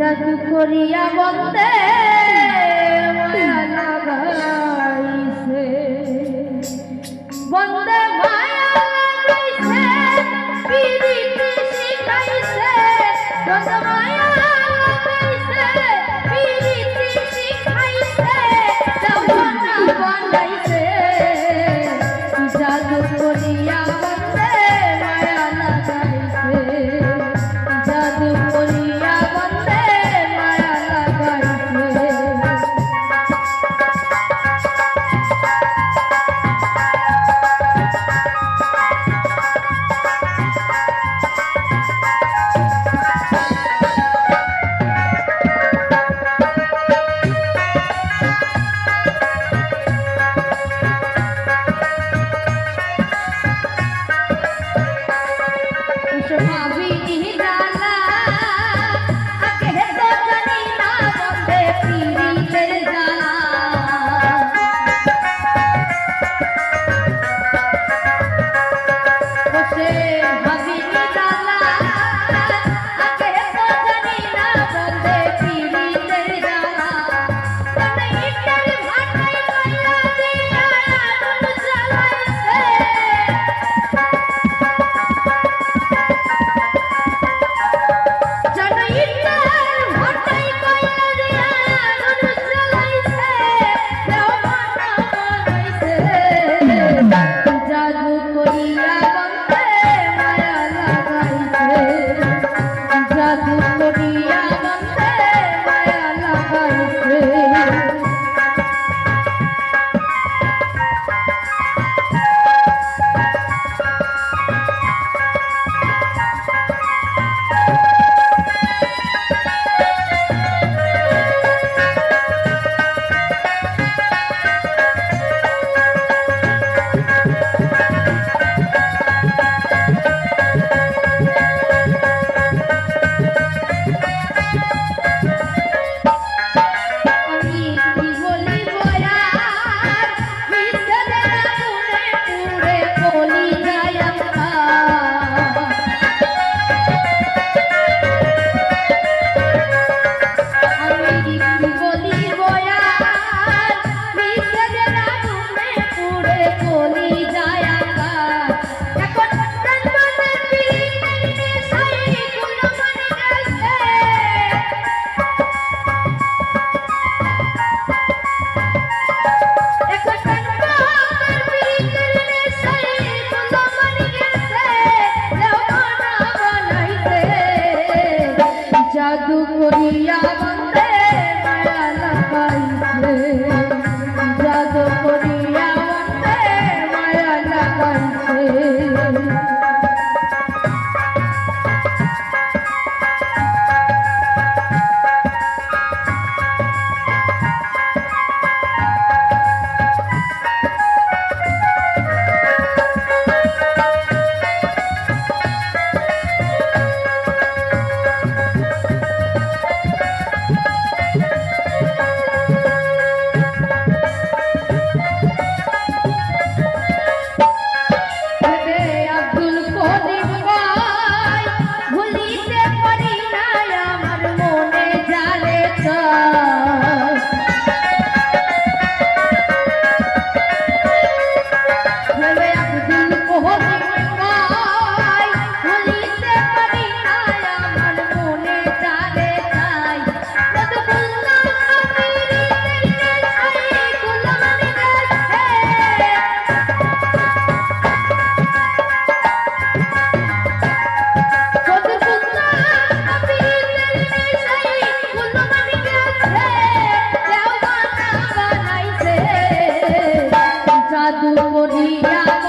জাদু করিয়া বলতে বন্দে মায়া করিয়া বন্দে মায়া লাগাইছে জাদু করি বলিয়া